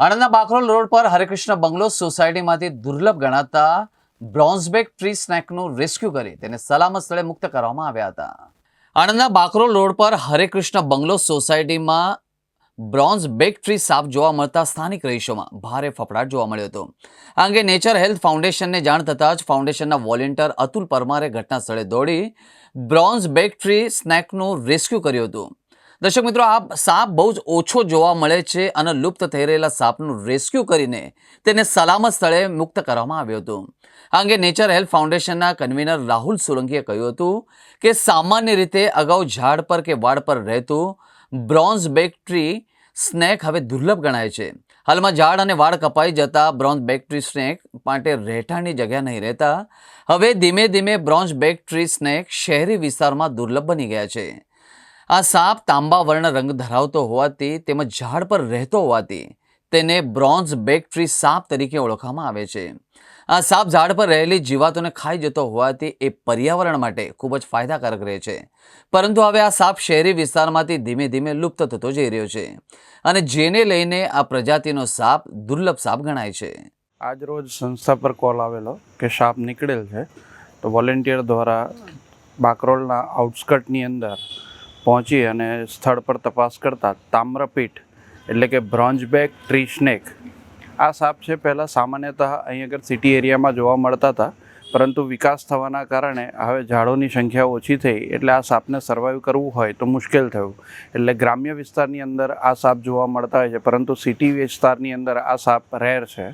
આણંદના Bakrol road પર હરેકૃષ્ણ બંગલો સોસાયટીમાંથી દુર્લભ ગણાતા બ્રોન્ઝબેક ટ્રી સ્નેકનું રેસ્ક્યુ કરી તેને સલામત સ્થળે મુક્ત કરવામાં આવ્યા હતા. આણંદના બાકરોલ રોડ પર હરેકૃષ્ણ બંગલો સોસાયટીમાં બ્રોન્ઝ બેક ટ્રી સાપ જોવા મળતા સ્થાનિક રહીશોમાં ભારે ફફડાટ જોવા મળ્યો હતો. આ અંગે નેચર હેલ્થ ફાઉન્ડેશનને જાણ થતાં જ ફાઉન્ડેશનના વોલેન્ટિયર અતુલ પરમારે ઘટના સ્થળે દોડી બ્રોન્ઝ બેક ટ્રી સ્નેકનું રેસ્ક્યુ કર્યું હતું. દર્શક મિત્રો, આ સાપ બહુ જ ઓછો જોવા મળે છે અને લુપ્ત થઈ રહેલા સાપનું રેસ્ક્યુ કરીને તેને સલામત સ્થળે મુક્ત કરવામાં આવ્યું હતું. આ અંગે નેચર હેલ્થ ફાઉન્ડેશનના કન્વીનર રાહુલ સોલંકીએ કહ્યું હતું કે, સામાન્ય રીતે અગાઉ ઝાડ પર કે વાડ પર રહેતું બ્રોન્ઝ બેક ટ્રી સ્નેક હવે દુર્લભ ગણાય છે. હાલમાં ઝાડ અને વાળ કપાઈ જતા બ્રોન્ઝ બેક ટ્રી સ્નેક માટે રહેઠાણની જગ્યા નહીં રહેતા. હવે ધીમે ધીમે બ્રોન્ઝ બેક ટ્રી સ્નેક શહેરી વિસ્તારમાં દુર્લભ બની ગયા છે. આ સાપ તાંબા વર્ણ રંગ ધરાવતો હોવાથી તેમજ ઝાડ પર રહેતો હોવાથી તેને બ્રોન્ઝ બેક ટ્રી સાપ તરીકે ઓળખવામાં આવે છે. આ સાપ ઝાડ પર રહેલી જીવાતોને ખાઈ જતો હોવાથી એ પર્યાવરણ માટે ખૂબ જ ફાયદાકારક રહે છે. પરંતુ હવે આ સાપ શહેરી વિસ્તારમાંથી ધીમે ધીમે લુપ્ત થતો જઈ રહ્યો છે અને જેને લઈને આ પ્રજાતિનો સાપ દુર્લભ સાપ ગણાય છે. આજ રોજ સંસ્થા પર કોલ આવેલો કે સાપ નીકળેલ છે. તો વોલેન્ટિયર દ્વારા બાકરોલના આઉટસ્કર્ટની અંદર પહોંચી અને સ્થળ પર તપાસ કરતા તામ્રપીઠ, એટલે કે બ્રોન્ઝબેક ટ્રી સ્નેક. આ સાપ છે પહેલાં સામાન્યતઃ અહીં આગળ સિટી એરિયામાં જોવા મળતા હતા, પરંતુ વિકાસ થવાના કારણે હવે ઝાડોની સંખ્યા ઓછી થઈ એટલે આ સાપને સર્વાઈવ કરવું હોય તો મુશ્કેલ થયું. એટલે ગ્રામ્ય વિસ્તારની અંદર આ સાપ જોવા મળતા હોય છે, પરંતુ સિટી વિસ્તારની અંદર આ સાપ રેર છે.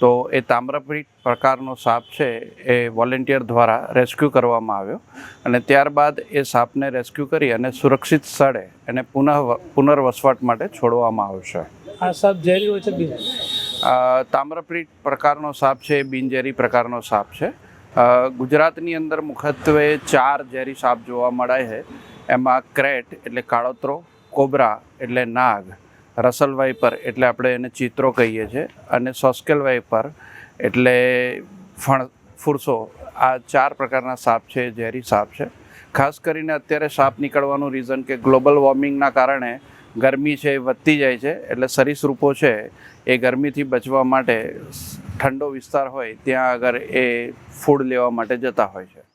તો એ તામ્રપીઠ પ્રકારનો સાપ છે એ વોલેન્ટિયર દ્વારા રેસ્ક્યુ કરવામાં આવ્યો અને ત્યારબાદ એ સાપને રેસ્ક્યુ કરી અને સુરક્ષિત સ્થળે એને પુનઃ પુનર્વસવાટ માટે છોડવામાં આવશે. આ સાપ ઝેરી હોય છે તામ્રપીઠ પ્રકારનો સાપ છે એ બિનઝેરી પ્રકારનો સાપ છે. ગુજરાતની અંદર મુખ્યત્વે ચાર ઝેરી સાપ જોવા મળે છે. એમાં ક્રેટ એટલે કાળોતરો કોબરા એટલે નાગ રસલ વાઇપર એટલે આપણે એને ચિત્રો કહીએ છીએ અને સોસ્કેલ વાઇપર એટલે ફણ, ફુરસો, આ ચાર પ્રકારના સાપ છે, ઝેરી સાપ છે. ખાસ કરીને અત્યારે સાપ નીકળવાનું રીઝન કે ગ્લોબલ વોર્મિંગના કારણે ગરમી છે એ વધતી જાય છે, એટલે સરીસૃપો છે એ ગરમીથી બચવા માટે ઠંડો વિસ્તાર હોય, ત્યાં આગળ એ ફૂડ લેવા માટે જતા હોય છે.